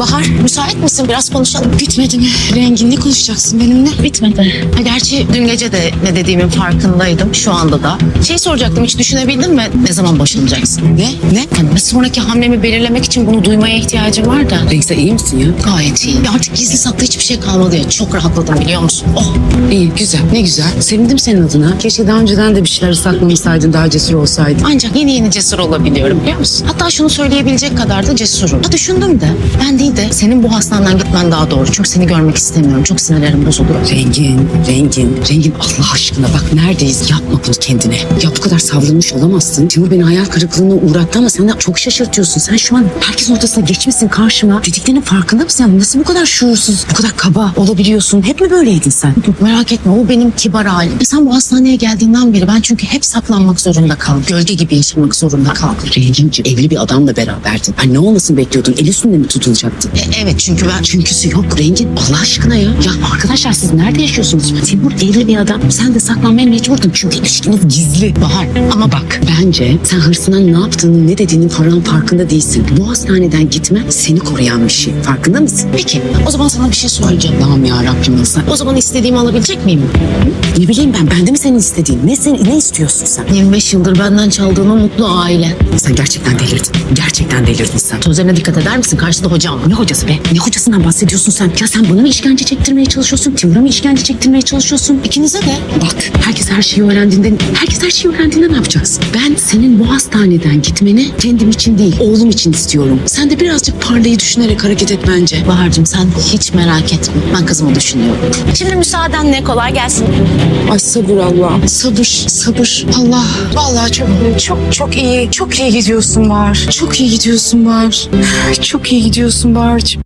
Bahar müsait misin? Biraz konuşalım. Bitmedi mi? Rengin ne konuşacaksın benimle? Bitmedi. Ha, gerçi dün gece de ne dediğimin farkındaydım. Şu anda da. Şey soracaktım hiç düşünebildin mi? Ne zaman boşanacaksın? Ne? Ne? Yani sonraki hamlemi belirlemek için bunu duymaya ihtiyacım var da. Renk sen iyi misin ya? Gayet iyi. Ya artık gizli saklı hiçbir şey kalmadı ya. Çok rahatladım biliyor musun? Oh İyi, güzel. Ne güzel. Sevindim senin adına. Keşke daha önceden de bir şeyler saklamışsaydın, daha cesur olsaydın. Ancak yeni yeni cesur olabiliyorum biliyor musun? Hatta şunu söyleyebilecek kadar da cesurum. Ha düşündüm de ben değil de senin bu hastaneden gitmen daha doğru. Çünkü seni görmek istemiyorum. Çok sinirlerim bozuldu. Rengin, rengin, rengin Allah aşkına bak neredeyiz? Yapma bunu kendine. Ya bu kadar savrulmuş olamazsın. Timur beni hayal kırıklığına uğrattı ama sen de çok şaşırtıyorsun. Sen şu an herkes ortasına geçmişsin karşıma. Dediklerinin farkında mısın? Nasıl bu kadar şuursuz, bu kadar kaba olabiliyorsun? Hep mi böyleydin sen? Yok merak etme o benim kibar halim. Sen bu hastaneye geldiğinden beri ben çünkü hep saklanmak zorunda kaldım. Gölge gibi yaşamak zorunda kaldım. Renginciğim evli bir adamla beraberdin. Ha, ne olmasını bekliyordun? El üstünde mi tutulacaktın? E, evet çünkü ben Çünküsü yok Rengin. Allah aşkına ya. Ya arkadaşlar siz nerede yaşıyorsunuz? Timur evli bir adam. Sen de saklanmaya mecburdun. Çünkü ilişkiniz gizli. Bahar ama bak Bence sen hırsına ne yaptığını, ne dediğinin falan farkında değilsin. Bu hastaneden gitme seni koruyan bir şey. Farkında mısın? peki o zaman sana bir şey söyleyeceğim. Allah'ım ya Rabbim sen. O zaman istediğimi alabilecek miyim? Ne bileyim ben, bende mi senin istediğin? Ne, sen, ne istiyorsun sen? 25 yıldır benden çaldığın o mutlu aile. Sen gerçekten delirdin. Gerçekten delirdin sen. Sözlerine dikkat eder misin? Karşıda hocam. Ne hocası be? Ne hocasından bahsediyorsun sen? Ya sen bana mı işkence çektirmeye çalışıyorsun? Timur'a mı işkence çektirmeye çalışıyorsun? İkinize de. Bak herkes her şeyi öğrendiğinde, herkes her şeyi öğrendiğinde ne yapacaksın? Ben senin bu hastaneden gitmeni kendim için değil, oğlum için istiyorum. Sen de birazcık parlayı düşünerek hareket et bence. Bahar'cığım sen hiç merak etme. Ben kızımı düşünüyorum. Şimdi müsaadenle kolay gelsin. Ay sabır Allah. Sabır, sabır. Allah. Vallahi çok çok çok iyi. Çok iyi gidiyorsun Bahar. Çok iyi gidiyorsun Bahar. Çok iyi gidiyorsun Bahar'cığım.